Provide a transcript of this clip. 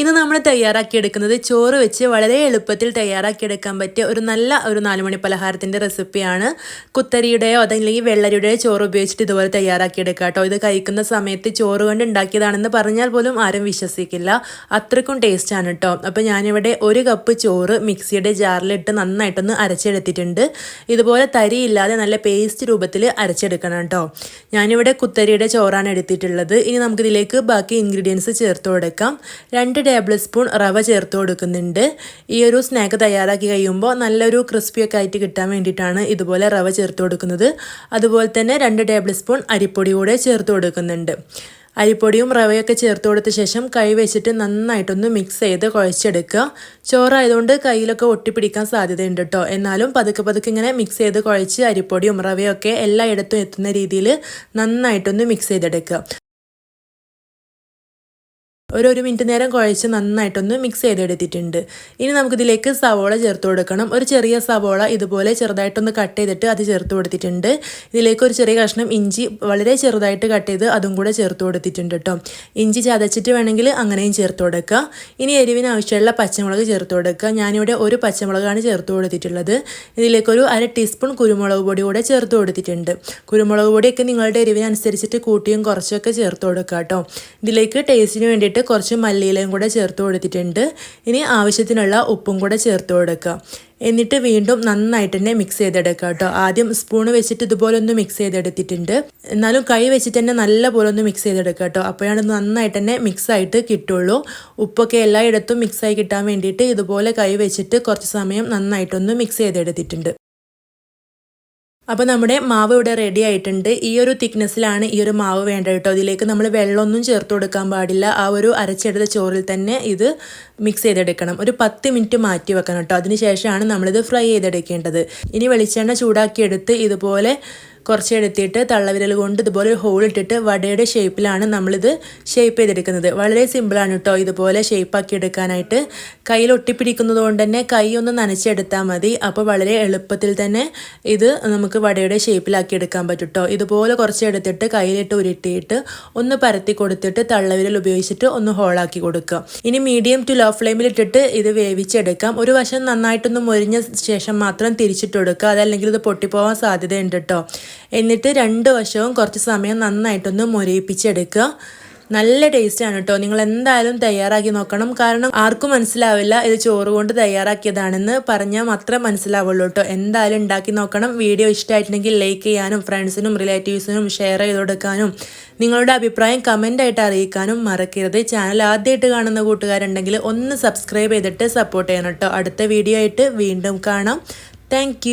ഇന്ന് നമ്മൾ തയ്യാറാക്കിയെടുക്കുന്നത് ചോറ് വെച്ച് വളരെ എളുപ്പത്തിൽ തയ്യാറാക്കിയെടുക്കാൻ പറ്റിയ ഒരു നല്ല ഒരു നാലുമണി പലഹാരത്തിന്റെ റെസിപ്പിയാണ്. കുത്തരിയുടെയോ അതല്ലെങ്കിൽ വെള്ളരിയുടെയോ ചോറ് ഉപയോഗിച്ചിട്ട് ഇതുപോലെ തയ്യാറാക്കിയെടുക്കുക കേട്ടോ. ഇത് കഴിക്കുന്ന സമയത്ത് ചോറ് കൊണ്ട് ഉണ്ടാക്കിയതാണെന്ന് പറഞ്ഞാൽ പോലും ആരും വിശ്വസിക്കില്ല. അത്രക്കും ടേസ്റ്റാണ് കേട്ടോ. അപ്പോൾ ഞാനിവിടെ ഒരു കപ്പ് ചോറ് മിക്സിയുടെ ജാറിലിട്ട് നന്നായിട്ടൊന്ന് അരച്ചെടുത്തിട്ടുണ്ട്. ഇതുപോലെ തരിയില്ലാതെ നല്ല പേസ്റ്റ് രൂപത്തിൽ അരച്ചെടുക്കണം കേട്ടോ. ഞാനിവിടെ കുത്തരിയുടെ ചോറാണ് എടുത്തിട്ടുള്ളത്. ഇനി നമുക്കിതിലേക്ക് ബാക്കി ഇൻഗ്രീഡിയൻസ് ചേർത്ത് കൊടുക്കാം. രണ്ട് ടേബിൾ സ്പൂൺ റവ ചേർത്ത് കൊടുക്കുന്നുണ്ട്. ഈ ഒരു സ്നാക്ക് തയ്യാറാക്കി കഴിയുമ്പോൾ നല്ലൊരു ക്രിസ്പിയൊക്കെ ആയിട്ട് കിട്ടാൻ വേണ്ടിയിട്ടാണ് ഇതുപോലെ റവ ചേർത്ത് കൊടുക്കുന്നത്. അതുപോലെ തന്നെ രണ്ട് ടേബിൾ സ്പൂൺ അരിപ്പൊടി കൂടെ ചേർത്ത് കൊടുക്കുന്നുണ്ട്. അരിപ്പൊടിയും റവയൊക്കെ ചേർത്ത് കൊടുത്ത ശേഷം കൈ വെച്ചിട്ട് നന്നായിട്ടൊന്ന് മിക്സ് ചെയ്ത് കുഴച്ചെടുക്കുക. ചോറായതുകൊണ്ട് കയ്യിലൊക്കെ ഒട്ടിപ്പിടിക്കാൻ സാധ്യതയുണ്ട് കേട്ടോ എന്നാലും പതുക്കെ പതുക്കെ ഇങ്ങനെ മിക്സ് ചെയ്ത് കുഴച്ച് അരിപ്പൊടിയും റവയൊക്കെ എല്ലായിടത്തും എത്തുന്ന രീതിയിൽ നന്നായിട്ടൊന്ന് മിക്സ് ചെയ്തെടുക്കുക. ഒരു ഒരു മിനിറ്റ് നേരം കുഴച്ച് നന്നായിട്ടൊന്ന് മിക്സ് ചെയ്തെടുത്തിട്ടുണ്ട്. ഇനി നമുക്കിതിലേക്ക് സവോള ചേർത്ത് കൊടുക്കണം. ഒരു ചെറിയ സവോള ഇതുപോലെ ചെറുതായിട്ടൊന്ന് കട്ട് ചെയ്തിട്ട് അത് ചേർത്ത് കൊടുത്തിട്ടുണ്ട്. ഇതിലേക്ക് ഒരു ചെറിയ കഷ്ണം ഇഞ്ചി വളരെ ചെറുതായിട്ട് കട്ട് ചെയ്ത് അതും കൂടെ ചേർത്ത് കൊടുത്തിട്ടുണ്ട് കേട്ടോ ഇഞ്ചി ചതച്ചിട്ട് വേണമെങ്കിൽ അങ്ങനെയും ചേർത്ത് കൊടുക്കുക ഇനി എരിവിന് ആവശ്യമുള്ള പച്ചമുളക് ചേർത്ത് കൊടുക്കുക ഞാനിവിടെ ഒരു പച്ചമുളകാണ് ചേർത്ത് കൊടുത്തിട്ടുള്ളത്. ഇതിലേക്കൊരു അര ടീസ്പൂൺ കുരുമുളക് പൊടി കൂടെ ചേർത്ത് കൊടുത്തിട്ടുണ്ട്. കുരുമുളക് പൊടിയൊക്കെ നിങ്ങളുടെ എരിവിനനുസരിച്ചിട്ട് കൂട്ടിയും കുറച്ചൊക്കെ ചേർത്ത് കൊടുക്കുക കേട്ടോ ഇതിലേക്ക് ടേസ്റ്റിന് വേണ്ടിയിട്ട് കുറച്ച് മല്ലിയിലയും കൂടെ ചേർത്ത് കൊടുത്തിട്ടുണ്ട്. ഇനി ആവശ്യത്തിനുള്ള ഉപ്പും കൂടെ ചേർത്ത് കൊടുക്കുക. എന്നിട്ട് വീണ്ടും നന്നായിട്ട് തന്നെ മിക്സ് ചെയ്തെടുക്കുക കേട്ടോ. ആദ്യം സ്പൂൺ വെച്ചിട്ട് ഇതുപോലെ ഒന്ന് മിക്സ് ചെയ്തെടുത്തിട്ടുണ്ട്. എന്നാലും കൈ വെച്ചിട്ട് തന്നെ നല്ല പോലെ ഒന്ന് മിക്സ് ചെയ്തെടുക്കുക കേട്ടോ. അപ്പോഴാണ് നന്നായിട്ട് തന്നെ മിക്സ് ആയിട്ട് കിട്ടുള്ളൂ. ഉപ്പൊക്കെ എല്ലായിടത്തും മിക്സായി കിട്ടാൻ വേണ്ടിയിട്ട് ഇതുപോലെ കൈ വെച്ചിട്ട് കുറച്ച് സമയം നന്നായിട്ടൊന്ന് മിക്സ് ചെയ്തെടുത്തിട്ടുണ്ട്. അപ്പോൾ നമ്മുടെ മാവ് ഇവിടെ റെഡി ആയിട്ടുണ്ട്. ഈ ഒരു തിക്നെസ്സിലാണ് ഈ ഒരു മാവ് വേണ്ടത് കേട്ടോ. ഇതിലേക്ക് നമ്മൾ വെള്ളമൊന്നും ചേർത്ത് കൊടുക്കാൻ പാടില്ല. ആ ഒരു അരച്ചെടുത്ത ചോറിൽ തന്നെ ഇത് മിക്സ് ചെയ്തെടുക്കണം. ഒരു പത്ത് മിനിറ്റ് മാറ്റി വെക്കണം കേട്ടോ. അതിനുശേഷമാണ് നമ്മളിത് ഫ്രൈ ചെയ്തെടുക്കേണ്ടത്. ഇനി വെളിച്ചെണ്ണ ചൂടാക്കിയെടുത്ത് ഇതുപോലെ കുറച്ച് എടുത്തിട്ട് തള്ളവിരൽ കൊണ്ട് ഇതുപോലെ ഒരു ഹോൾ ഇട്ടിട്ട് വടയുടെ ഷേപ്പിലാണ് നമ്മളിത് ഷേപ്പ് ചെയ്തെടുക്കുന്നത്. വളരെ സിമ്പിളാണ് കേട്ടോ ഇതുപോലെ ഷേപ്പാക്കി എടുക്കാനായിട്ട്. കയ്യിൽ ഒട്ടിപ്പിടിക്കുന്നത് കൊണ്ട് തന്നെ കൈ ഒന്ന് നനച്ചെടുത്താൽ മതി. അപ്പോൾ വളരെ എളുപ്പത്തിൽ തന്നെ ഇത് നമുക്ക് വടയുടെ ഷേപ്പിലാക്കി എടുക്കാൻ പറ്റും കേട്ടോ ഇതുപോലെ കുറച്ച് എടുത്തിട്ട് കയ്യിലിട്ട് ഉരുട്ടിയിട്ട് ഒന്ന് പരത്തി കൊടുത്തിട്ട് തള്ളവിരൽ ഉപയോഗിച്ചിട്ട് ഒന്ന് ഹോളാക്കി കൊടുക്കുക. ഇനി മീഡിയം ടു ലോ ഫ്ലെയിമിൽ ഇട്ടിട്ട് ഇത് വേവിച്ചെടുക്കാം. ഒരു വശം നന്നായിട്ടൊന്ന് മൊരിഞ്ഞ ശേഷം മാത്രം തിരിച്ചിട്ട് കൊടുക്കുക. അതല്ലെങ്കിൽ ഇത് പൊട്ടിപ്പോവാൻ സാധ്യതയുണ്ട് കേട്ടോ എന്നിട്ട് രണ്ട് വശവും കുറച്ച് സമയം നന്നായിട്ടൊന്ന് മുരയിപ്പിച്ചെടുക്കുക നല്ല ടേസ്റ്റാണ് കേട്ടോ നിങ്ങൾ എന്തായാലും തയ്യാറാക്കി നോക്കണം. കാരണം ആർക്കും മനസ്സിലാവില്ല ഇത് ചോറ് കൊണ്ട് തയ്യാറാക്കിയതാണെന്ന് പറഞ്ഞാൽ മാത്രം മനസ്സിലാവുള്ളൂ കേട്ടോ എന്തായാലും ഉണ്ടാക്കി നോക്കണം. വീഡിയോ ഇഷ്ടമായിട്ടുണ്ടെങ്കിൽ ലൈക്ക് ചെയ്യാനും ഫ്രണ്ട്സിനും റിലേറ്റീവ്സിനും ഷെയർ ചെയ്ത് കൊടുക്കാനും നിങ്ങളുടെ അഭിപ്രായം കമന്റായിട്ട് അറിയിക്കാനും മറക്കരുത്. ചാനൽ ആദ്യമായിട്ട് കാണുന്ന കൂട്ടുകാരുണ്ടെങ്കിൽ ഒന്ന് സബ്സ്ക്രൈബ് ചെയ്തിട്ട് സപ്പോർട്ട് ചെയ്യണം കേട്ടോ അടുത്ത വീഡിയോ ആയിട്ട് വീണ്ടും കാണാം. താങ്ക്